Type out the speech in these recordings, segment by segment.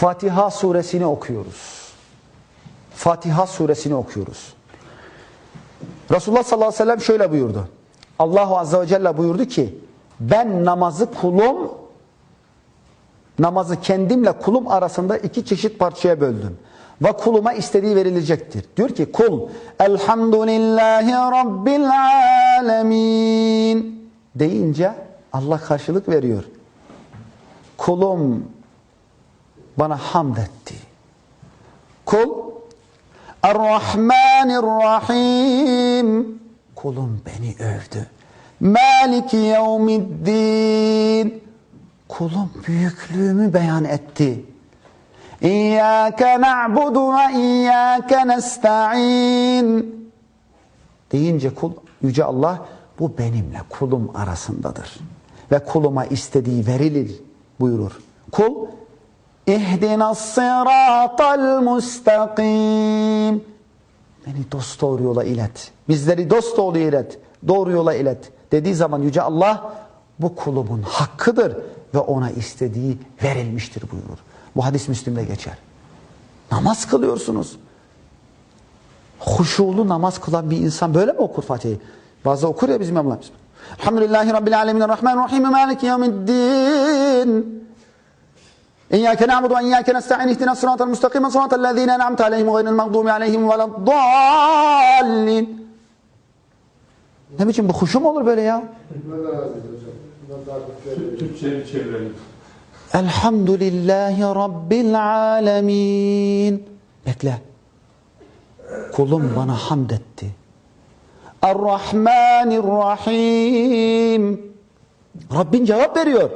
Fatiha suresini okuyoruz. Fatiha suresini okuyoruz. Resulullah sallallahu aleyhi ve sellem şöyle buyurdu. Allahu azze ve celle buyurdu ki ben namazı kulum namazı kendimle kulum arasında iki çeşit parçaya böldüm. Ve kuluma istediği verilecektir. Diyor ki kul elhamdülillahi rabbil alemin deyince Allah karşılık veriyor. Kulum bana hamd etti. Kul Errahmanirrahim kulum beni övdü. Maliki yevmiddin kulum büyüklüğümü beyan etti. İyyâke na'budu ve iyyâke nesta'in deyince kul yüce Allah bu benimle kulum arasındadır. Ve kuluma istediği verilir buyurur. Kul ihdinas sıratal mustakim beni dost doğru yola ilet. Bizleri dost doğru ilet. Doğru yola ilet. Dediği zaman Yüce Allah bu kulumun hakkıdır ve ona istediği verilmiştir buyurur. Bu hadis Müslim'de geçer. Namaz kılıyorsunuz. Huşulu namaz kılan bir insan böyle mi okur Fatiha'yı? Bazı okur ya bizim imamlarımız. Elhamdülillahi Rabbil alemin rahman rahim maliki yevmiddin. İyyâke na'budu ve iyyâke nesta'in ihdina sıratal mustakime sıratal lezîne en'amte aleyhim gayril mağdûbi aleyhim veleddâllin. Ne biçim bu huşu mu olur böyle ya? Türkçe'yi çevirelim. Elhamdülillahi Rabbil alemin. Bekle. Kulum bana hamd etti. Errahmanirrahim. Rabbin cevap veriyor.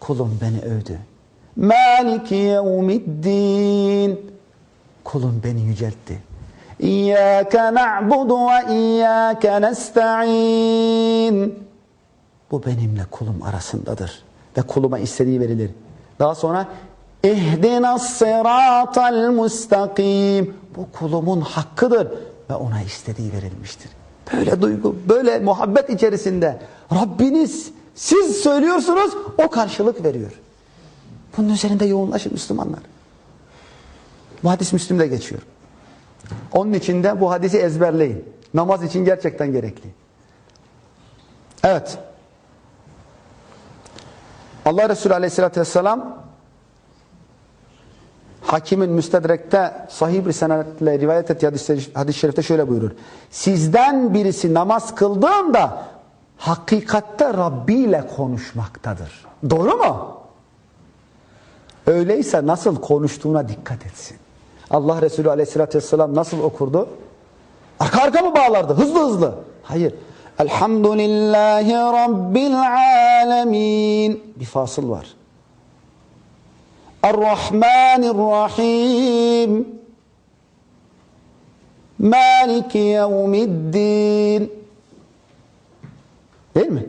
Kulum beni övdü. Maliki yevmiddin. Kulum beni yüceltti. İyyâke na'budu ve iyyâke nesta'in. Bu benimle kulum arasındadır. Ve kuluma istediği verilir. Daha sonra İhdinas sıratal mustakim. Bu kulumun hakkıdır ve ona istediği verilmiştir. Böyle duygu, böyle muhabbet içerisinde Rabbiniz siz söylüyorsunuz o karşılık veriyor. Bunun üzerinde yoğunlaşın Müslümanlar. Bu hadis Müslim'de geçiyor. Onun için de bu hadisi ezberleyin. Namaz için gerçekten gerekli. Evet. Allah Resulü Aleyhisselatü Vesselam Hakimin müstedrekte sahih bir senetle rivayet ettiği hadis-i hadis şerifte şöyle buyurur. Sizden birisi namaz kıldığında hakikatte Rabbi ile konuşmaktadır. Doğru mu? Öyleyse nasıl konuştuğuna dikkat etsin. Allah Resulü aleyhissalatü vesselam nasıl okurdu? Arka arka mı bağlardı? Hızlı hızlı. Hayır. Elhamdülillahi Rabbil alemin. Bir fasıl var. Errahmanirrahim. Maliki yevmiddin. Değil mi?